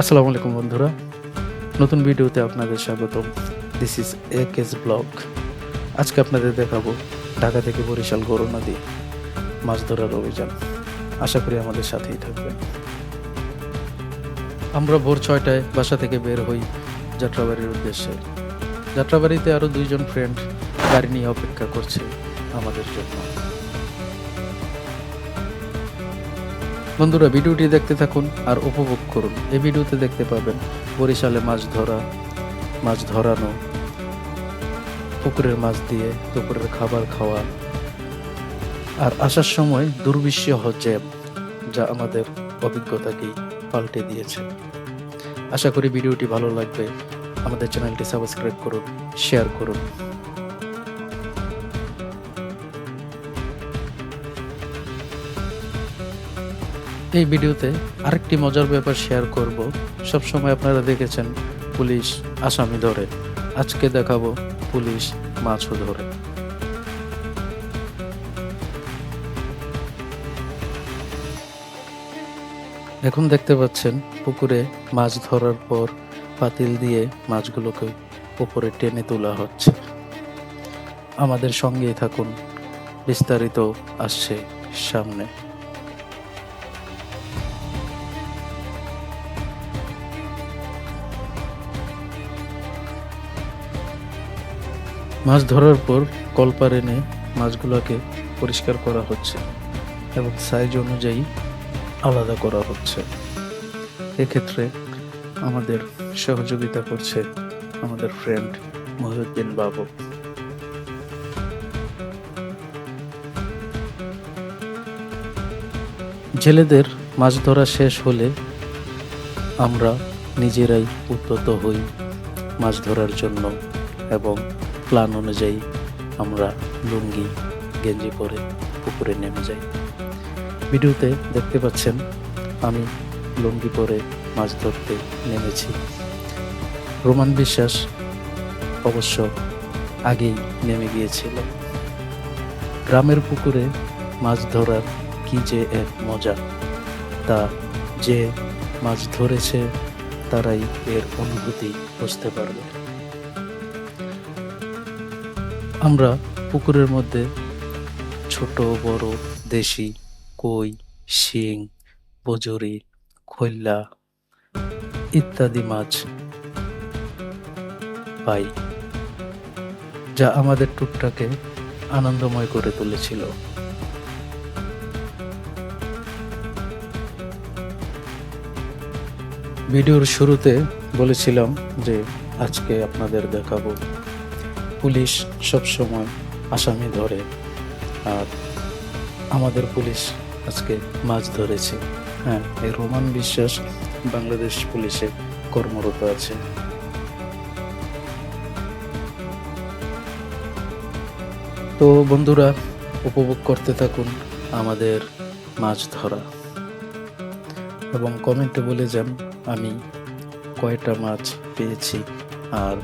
আসসালামু আলাইকুম বন্ধুরা। নতুন ভিডিওতে আপনাদের স্বাগতম। This is a case blog আজকে আপনাদের দেখাবো ঢাকা থেকে বরিশাল গরু নদী, মাছ ধরার অভিযান। আশা করি আমাদের সাথেই থাকবেন। আমরা ভোর ছয়টায় বাসা থেকে বের হই যাত্রাবাড়ির উদ্দেশ্যে। যাত্রাবাড়িতে আরও দুইজন ফ্রেন্ড গাড়ি নিয়ে অপেক্ষা করছে আমাদের জন্য। বন্ধুরা, ভিডিওটি দেখতে থাকুন আর উপভোগ করুন। এই ভিডিওতে দেখতে পাবেন বরিশালে মাছ ধরা, মাছ ধরানো, পুকুরের মাছ দিয়ে দুপুরের খাবার খাওয়া। আর আসার সময় দুর্বিষহ জ্যাম যা আমাদের অভিজ্ঞতাকেই পাল্টে দিয়েছে। আশা করি ভিডিওটি ভালো লাগবে। আমাদের চ্যানেলটি সাবস্ক্রাইব করুন, শেয়ার করুন। এই ভিডিওতে আরেকটি মজার ব্যাপার শেয়ার করব। সবসময় আপনারা দেখেছেন পুলিশ আসামি ধরে। আজকে দেখাবো পুলিশ মাছও ধরে। এখন দেখতে পাচ্ছেন পুকুরে মাছ ধরার পর পাতিল দিয়ে মাছগুলোকে উপরে টেনে তোলা হচ্ছে। আমাদের সঙ্গেই থাকুন। বিস্তারিত আসছে সামনে। মাছ ধরার পর কলপার এনে মাছগুলোকে পরিষ্কার করা হচ্ছে এবং সাইজ অনুযায়ী আলাদা করা হচ্ছে। এক্ষেত্রে আমাদের সহযোগিতা করছে আমাদের ফ্রেন্ড মহিউদ্দিন বাবু। জেলেদের মাছ ধরা শেষ হলে আমরা নিজেরাই উদ্যত হই মাছ ধরার জন্য এবং প্ল্যান অনুযায়ী আমরা লুঙ্গি, গেঞ্জি পরে পুকুরে নেমে যাই। ভিডিওতে দেখতে পাচ্ছেন, আমি লুঙ্গি পরে মাছ ধরতে নেমেছি। রোমান বিশ্বাস অবশ্য আগেই নেমে গিয়েছিল। গ্রামের পুকুরে মাছ ধরার কি যে এক মজা। তা যে মাছ ধরেছে, তারাই এর অনুভূতি বুঝতে পারবে। আমরা পুকুরের মধ্যে, ছোট, বড়, দেশি, কই, শিং, বজরি খৈল্লা ইত্যাদি মাছ পাই, যা আমাদের টুকটাকে আনন্দময় করে তুলেছিল। ভিডিওর শুরুতে বলেছিলাম যে আজকে আপনাদের দেখাবো পুলিশ সবসময় আসামি ধরে। আর আমাদের পুলিশ আজকে মাছ ধরেছে। হ্যাঁ এই রোমান বিশ্বাস বাংলাদেশ পুলিশে কর্মরত আছে। তো বন্ধুরা, উপভোগ করতে থাকুন আমাদের মাছ ধরা। এবং কমেন্টে বলে যান, আমি কয়টা মাছ পেয়েছি। আর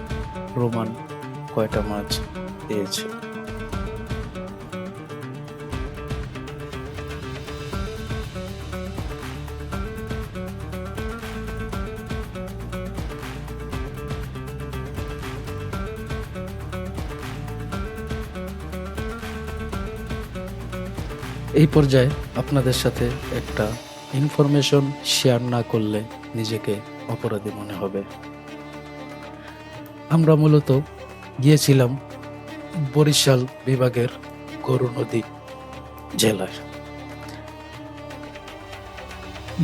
রোমান কয়টা মাছ পেয়েছে এই পর্যায়ে আপনাদের সাথে একটা ইনফরমেশন শেয়ার না করলে নিজেকে অপরাধী মনে হবে। আমরা মূলত গিয়েছিলাম বরিশাল বিভাগের গরু নদী জেলায়।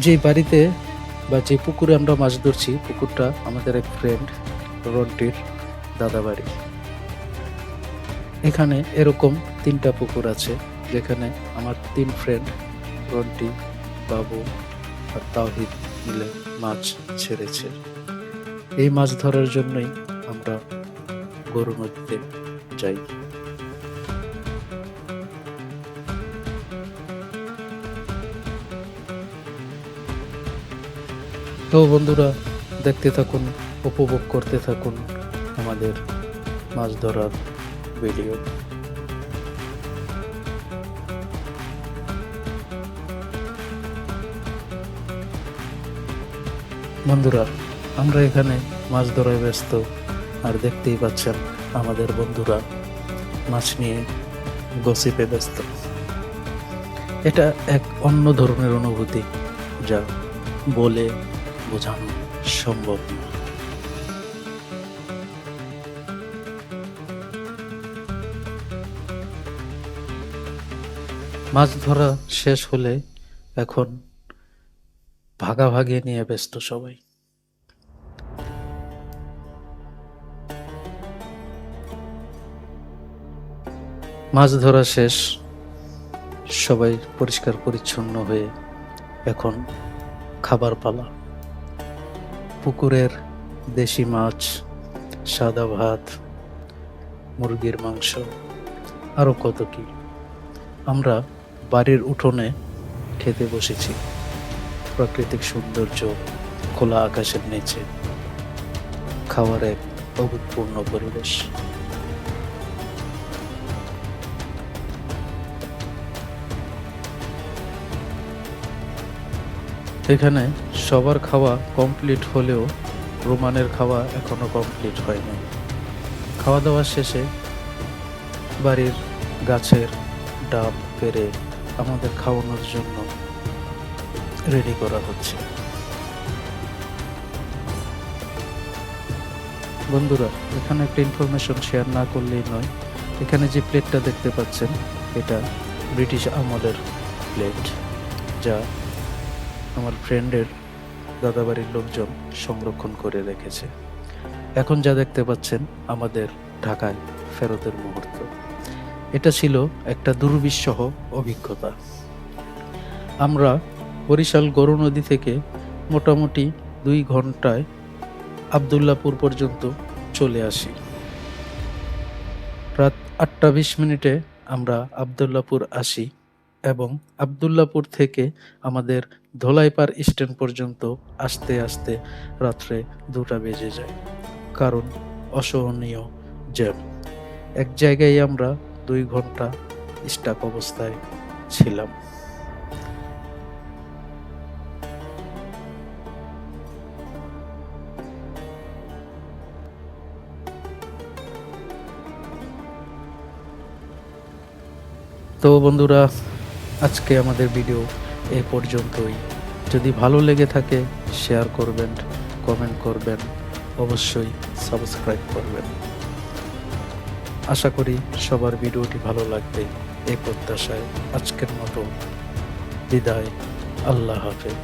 যে বাড়িতে বা যে পুকুরে আমরা মাছ ধরছি, পুকুরটা আমাদের এক ফ্রেন্ড রন্টির দাদা বাড়ি। এখানে এরকম তিনটা পুকুর আছে, যেখানে আমার তিন ফ্রেন্ড রন্টি, বাবু আর তাওহিদ মিলে মাছ ছেড়েছে। এই মাছ ধরার জন্যই আমরা গরু নদীতে যাই। তো বন্ধুরা, দেখতে থাকুন, উপভোগ করতে থাকুন আমাদের মাছ ধরার ভিডিও বন্ধুরা, আমরা এখানে মাছ ধরায় ব্যস্ত। আর দেখতেই পাচ্ছেন আমাদের বন্ধুরা মাছ নিয়ে গসিপে ব্যস্ত। এটা এক অন্য ধরনের অনুভূতি যা বলে বোঝানো সম্ভব না। মাছ ধরা শেষ হলে এখন ভাগাভাগি নিয়ে ব্যস্ত সবাই। মাছ ধরা শেষ। সবাই পরিষ্কার পরিচ্ছন্ন হয়ে এখন খাবার পালা। পুকুরের দেশি মাছ, সাদা ভাত, মুরগির মাংস আরও কত কি। আমরা বাড়ির উঠোনে খেতে বসেছি। প্রাকৃতিক সৌন্দর্য খোলা আকাশের নিচে। খাওয়ার এক অভূতপূর্ণ পরিবেশ। এখানে সবার খাওয়া কমপ্লিট হলেও রোমানের খাওয়া এখনও কমপ্লিট হয়নি। খাওয়া দাওয়া শেষে বাড়ির গাছের ডাব পেরে আমাদের খাওয়ানোর জন্য রেডি করা হচ্ছে। বন্ধুরা, এখানে একটা ইনফরমেশন শেয়ার না করলেই নয়। এখানে যে প্লেটটা দেখতে পাচ্ছেন, এটা ব্রিটিশ আমলের প্লেট যা আমার ফ্রেন্ডের দাদাবাড়ির লোকজন সংরক্ষণ করে রেখেছে। এখন যা দেখতে পাচ্ছেন আমাদের ঢাকায় ফেরতের মুহূর্ত। এটা ছিল একটা দুর্বিষহ অভিজ্ঞতা। আমরা বরিশাল গরু নদী থেকে মোটামুটি দুই ঘন্টায় আবদুল্লাপুর পর্যন্ত চলে আসি। রাত আটটা বিশ মিনিটে আমরা আবদুল্লাপুর আসি। এবং আবদুল্লাপুর থেকে আমাদের ধোলাইপাড় স্ট্যান্ড পর্যন্ত আসতে আসতে রাত্রে দুটা বেজে যায়। কারণ অসহনীয় জ্যাম। এক জায়গায় আমরা দুই ঘণ্টা স্টাক অবস্থায় ছিলাম। তো বন্ধুরা আজকে আমাদের ভিডিও এ পর্যন্তই। যদি ভালো লেগে থাকে শেয়ার করবেন কমেন্ট করবেন, অবশ্যই সাবস্ক্রাইব করবেন। আশা করি সবার ভিডিওটি ভালো লাগবে এই প্রত্যাশায়। আজকের মতো বিদায়। আল্লাহ হাফেজ।